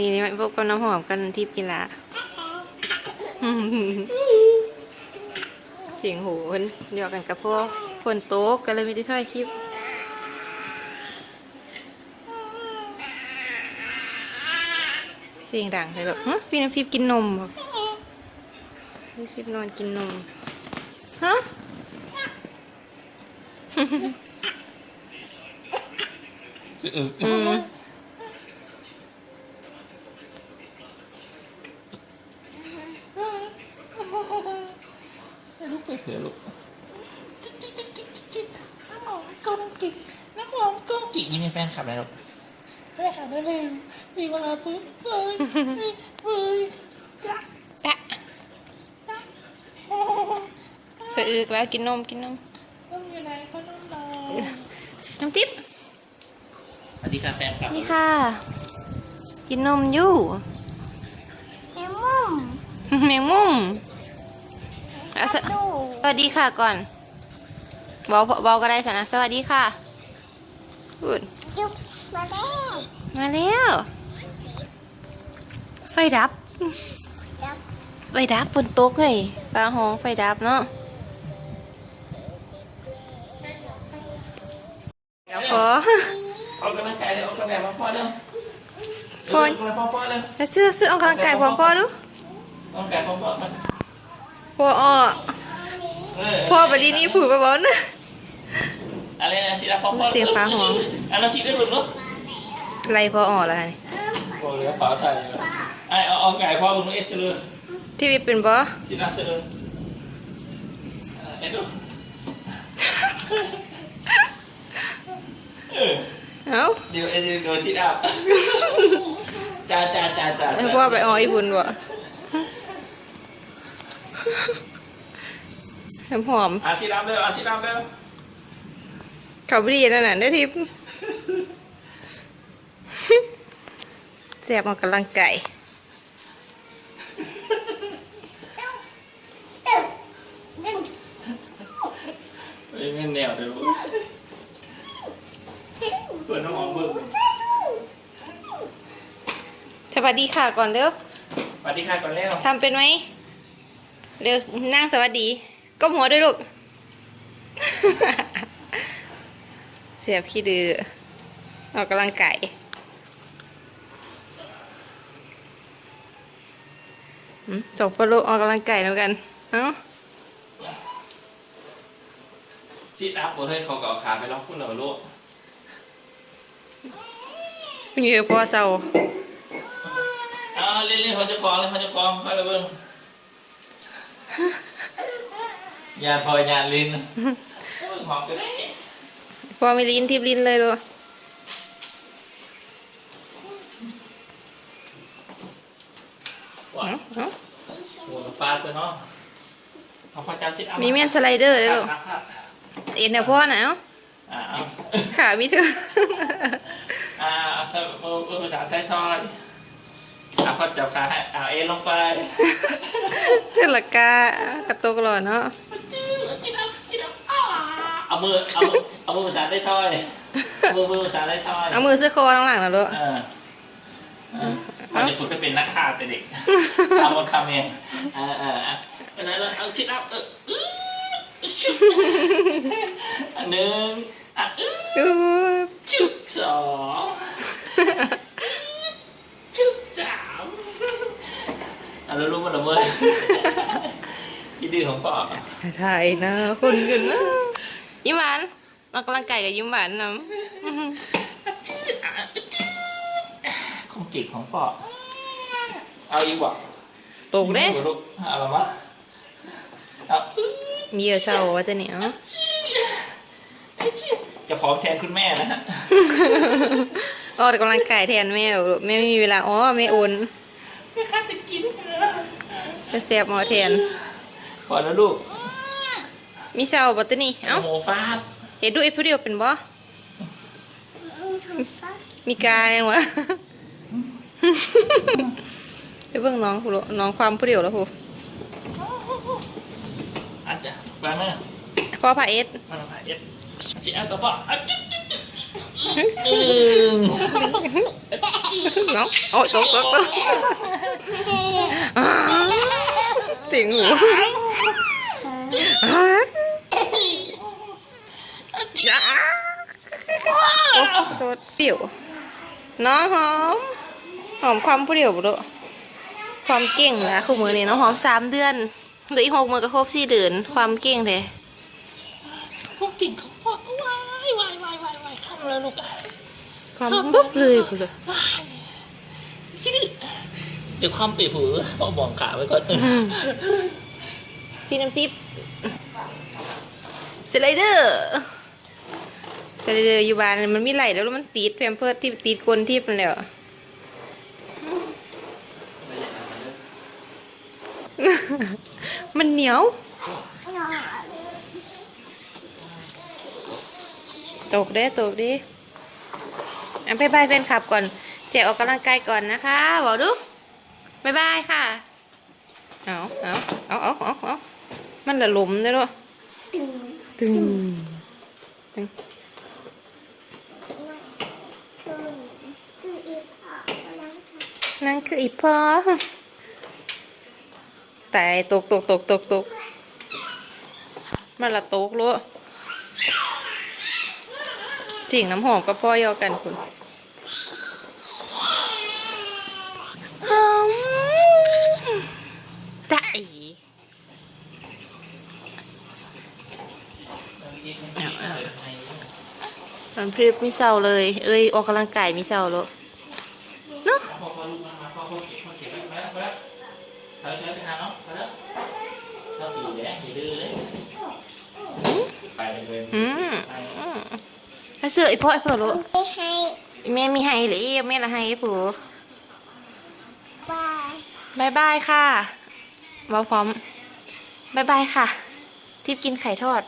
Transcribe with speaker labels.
Speaker 1: นี้นี่พวกกับน้ำหอมกันทิพย์กีฬาเสียงหูเพิ่นเดียวกันกับพวกฝนตกก็เลยไม่ได้ถ่ายคลิปเสียงดังเลยแบบฮะพี่น้ำทิพย์กินนมเหรอพี่ทิพย์นอนกินนมฮะ
Speaker 2: สะอึก
Speaker 1: อืม
Speaker 2: ลูกไปเถอะลูก
Speaker 3: น้ำหอม กงกิน้ำหอมกง
Speaker 2: จินี่มีแฟนคลับแล้วลูก
Speaker 3: แม่ขับได้เลยมีเวลาปุ๊บเฮ้ยเฮ้ยจ้ะ
Speaker 1: แปะสะอึกแล้วกินนมกินนม
Speaker 3: ต้องอยู่ไหนเขาต้องนอน
Speaker 1: น้ำทิพย์
Speaker 2: สวัสดีค่ะแฟนคลับ
Speaker 1: นี่ค่ะ กินนมอยู่
Speaker 3: แม่มุม
Speaker 1: แมงมุมเอาส
Speaker 3: ดู
Speaker 1: สวัสดีค่ะก่อน เบาเบาก็ได้สันะสวัสดีค่ะพูด
Speaker 3: ยุบมาแล้ว
Speaker 1: มาแล้ว ไฟดับ
Speaker 3: จับ
Speaker 1: ไฟดับฝนตกไงปลาห้องไฟดับเนาะเดี๋ยวพอ
Speaker 2: เอากำลังกายเลยเอากำลังกายมาพ่อเร็ว
Speaker 1: โฟน
Speaker 2: เอากำลังพ่อพ่อเร็ว
Speaker 1: แล้วซื้อซื้อเอากำลังกายพร้อมพ่อดู
Speaker 2: เอากำลังกายพ่อพ่อมา
Speaker 1: พ่ออ้อ
Speaker 2: เออ
Speaker 1: พ่อไปดีนี่ผูกไปบอลนะ
Speaker 2: อะไรนะสิละพ่อพ่อ
Speaker 1: เสียงฟ้าหวง
Speaker 2: อันนั้นที่ได้หลุดเนาะ
Speaker 1: ไรพ่ออ้อแล้วไง
Speaker 2: โอ้ยกระเป๋าใส่ไอเอาเอาไก่พ่อมึงเอสเลย
Speaker 1: ที่วิเป็นบอ
Speaker 2: สิละเสือเอ็ดดูเออ
Speaker 1: เอ้า
Speaker 2: เดี๋ยวเอ็ดโดนสิละจ้าจ้าจ้าจ้า
Speaker 1: เออพ่อไปอ้ออีบุญบ่ น้ำหอม
Speaker 2: อาสิละเร็วอาสิละเร็ว
Speaker 1: เขาบรีนั่นน่ะได้ทิพย์แสบออกกำลังกาย
Speaker 3: ดึง
Speaker 2: ไม่เป็นแนวเดี๋ยวรู้
Speaker 3: ดึง
Speaker 2: เปิดน้ำหอมเบิก
Speaker 1: สวัสดีค่ะก่อนเร็ว
Speaker 2: สวัสดีค่ะก่อนเร็ว
Speaker 1: ทำเป็นไหมเร็วนั่งสวัสดี ก้มหัวด้วยลูก เสียบขี้ดื้อออกกำลังกายหืมจบปะลูกออกกำลังกายแล้วกัน เอ้า
Speaker 2: ซีดอัพเฮ้ยเขาก็เอาขาไปล็อกคุณเหรอลูก
Speaker 1: เหงื่อพอเศร้า
Speaker 2: เอาเล่นๆเขาจะคล้องเลยเขาจะคล้องเขาจะเบิ้ง ยาพอยาลิ้นเบิ้งหอมไปได้
Speaker 1: พอไม่ลิ้นทิพลิ้นเลยลูก
Speaker 2: ว้า
Speaker 1: เอ้า
Speaker 2: ว
Speaker 1: เอ้า
Speaker 2: โอ้ฟ้าตัวเนาะเอาพอจับซีดอัพ
Speaker 1: มีเมียนสไลเดอร์เลยลูก
Speaker 2: ครับครับ
Speaker 1: เอ็นเดี๋ยวพ่อหนาว
Speaker 2: อ่าเอา
Speaker 1: ขามีเธอ
Speaker 2: อ่าเอาเอาเอาภาษาไทยทอยเอาพอจับขาให้เอาเอ็นลงไป
Speaker 1: เธอละกากระตุกหล่อเนาะ
Speaker 2: เอามือเอามือเอามือภาษาไทยทอยมือมือภาษาไทยทอย
Speaker 1: เอามือซื้อคอข้างหลังนะลูก
Speaker 2: เออเออมันจะฝึกให้เป็นนักฆ่าแต่เด็กทำหมดทำเองเออเออเออเอาเอาเอาชิดอัพเอออื้อชุบอันหนึ่งอะอื้อ
Speaker 1: อู้
Speaker 2: จุดสองจุดสามอะรู้รู้มันละเมื่อยคิดดื้อของพ่อ
Speaker 1: ถ่ายนะคนกันนะ ยิ้มหวานออกกำลังกายกับยิ้มหวานนะ
Speaker 2: จืดอะจืดคงจิกของพ่อเอาอีกบ่
Speaker 1: ตกเด้
Speaker 2: ลูกเอาละมะเอาอื้อ
Speaker 1: มีเยอะเศร้าว่าจะเหนียว
Speaker 2: จะพร้อมแทนคุณแม่นะฮะ
Speaker 1: ออกกำลังกายแทนแม่ลูกแม่ไม่มีเวลาอ๋อแม่โอน
Speaker 2: แม่ข้าจะกิน
Speaker 1: จะเสียบหมอแทน
Speaker 2: ขอแล้วลูก
Speaker 1: มีเศร้าบ่ตัวนี้ เอ้า
Speaker 2: โมฟาด
Speaker 1: เห็นดูไอ้ผู้เดียวเป็นบ่ มีกายยังวะไปเบิ่งน้องผู้ลูกน้องความผู้เดียวแล้วผู้
Speaker 2: อาจจะบางเนอะ
Speaker 1: พ่อพาเอส
Speaker 2: มาผ่าเอ็ดจิเอากระเพาะอะจิ๊ดจิ๊ดจิ๊ดอืม
Speaker 1: เนาะโอ้ยตกตกตกอ้าวติ่งหูอ้าวจ้าโอ้โดดเดี่ยวน้องหอม หอมความเปรี้ยวบุรุความเก่งนะคู่มือนี่น้องหอมสามเดือนเหลืออีกหกมือก็ครบสี่เดือนความเก่งเลย
Speaker 3: พวกจริงเขาบอกวายวายวายวายวายข้ามเลยลูก
Speaker 1: ความปุ๊บเลยบุรุ
Speaker 3: คิดดิ
Speaker 2: เดี๋ยวความเปียกผือพ่อบองขาไว้ก่อน
Speaker 1: พี่น้ำจิ๊บสไลเดอร์ สไลเดอร์อยู่บ้านมันมีไหลแล้วมันติดแพมเพิร์ที่ติดก้นที่มันแล้วมันเหนียวตกได้ตกดิอันบายบายแฟนคลับก่อนเจ๊ออกกำลังกายก่อนนะคะบอกดูบายบายค่ะ เอาเอาเอาเอาเอาเอามันละลมได้ด้วยตึงตึง นั่นคืออีพ่อแต่ตกตกตกตกตกมันละตกรู้จริงน้ำหอมกับพ่อยอกันคุณหอมได้มันพริบไม่เศร้าเลย เอ้ยออกกำลังกายไม่เศร้าแล้วเนาะ
Speaker 2: พ่อพ่อลูกมาพ่อพ่อเก็บพ่อเก็บไปแล้วไปแล้ว ไปแล้วไปหาน้องไปแล้วเราตีแดงอย่าดื้อเลยไปเลย
Speaker 1: อืมอืมให้เสื้อไอ้พ่อไอ้พ่อลูก
Speaker 4: ไม่ให้
Speaker 1: แม่มีให้เลยแม่ละให้ไอ้ผู้
Speaker 4: บาย
Speaker 1: บายบายค่ะบอพร้อมบายบายค่ะ ทิพย์กินไข่ทอด